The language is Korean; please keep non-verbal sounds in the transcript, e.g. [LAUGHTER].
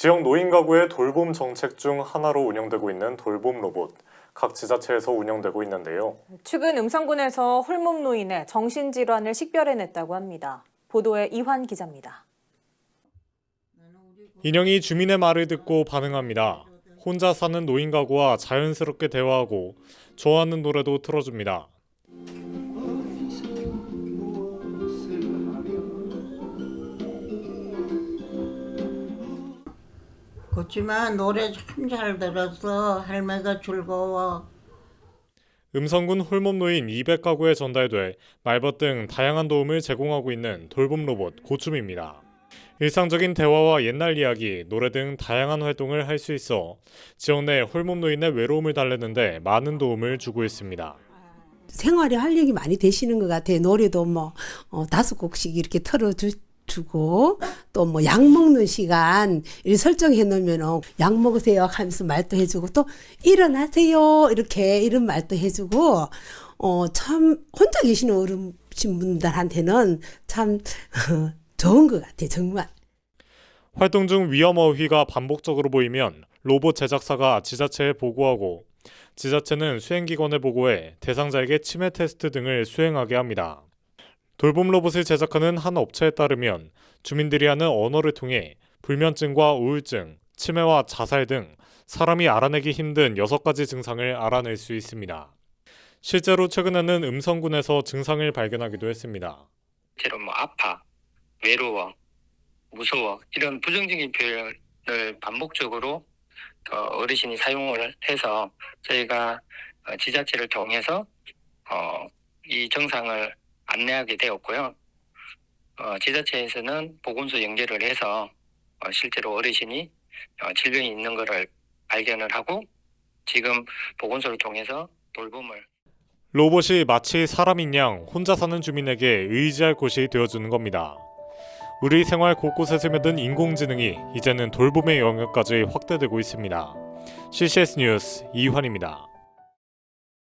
지역 노인 가구의 돌봄 정책 중 하나로 운영되고 있는 돌봄 로봇. 각 지자체에서 운영되고 있는데요. 최근 음성군에서 홀몸 노인의 정신질환을 식별해냈다고 합니다. 보도에 이환 기자입니다. 인형이 주민의 말을 듣고 반응합니다. 혼자 사는 노인 가구와 자연스럽게 대화하고 좋아하는 노래도 틀어줍니다. 그렇지만 노래 참 잘 들었어. 할매가 즐거워. 음성군 홀몸 노인 200가구에 전달돼 말벗 등 다양한 도움을 제공하고 있는 돌봄 로봇 고춤입니다. 일상적인 대화와 옛날 이야기, 노래 등 다양한 활동을 할 수 있어 지역 내 홀몸 노인의 외로움을 달래는데 많은 도움을 주고 있습니다. 생활에 활력이 많이 되시는 것 같아요. 노래도 뭐 어, 다섯 곡씩 이렇게 틀어주고 또 뭐 약 먹는 시간 일 설정해 놓으면 어, 약 먹으세요 하면서 말도 해주고 또 일어나세요 이렇게 이런 말도 해주고 어, 참 혼자 계시는 어르신 분들한테는 참 [LAUGHS] 좋은 것 같아요. 정말. 활동 중 위험 어휘가 반복적으로 보이면 로봇 제작사가 지자체에 보고하고 지자체는 수행기관에 보고해 대상자에게 치매 테스트 등을 수행하게 합니다. 돌봄 로봇을 제작하는 한 업체에 따르면 주민들이 하는 언어를 통해 불면증과 우울증, 치매와 자살 등 사람이 알아내기 힘든 6가지 증상을 알아낼 수 있습니다. 실제로 최근에는 음성군에서 증상을 발견하기도 했습니다. 실제로 뭐 아파, 외로워, 무서워 이런 부정적인 표현을 반복적으로 어, 어르신이 사용을 해서 저희가 어, 지자체를 통해서 어, 이 정상을 안내하게 되었고요. 어, 지자체에서는 보건소 연계를 해서 어, 실제로 어르신이 어, 질병이 있는 것을 발견을 하고 지금 보건소를 통해서 돌봄을 로봇이 마치 사람인 양 혼자 사는 주민에게 의지할 곳이 되어주는 겁니다. 우리 생활 곳곳에 스며든 인공지능이 이제는 돌봄의 영역까지 확대되고 있습니다. CCS 뉴스 이환입니다.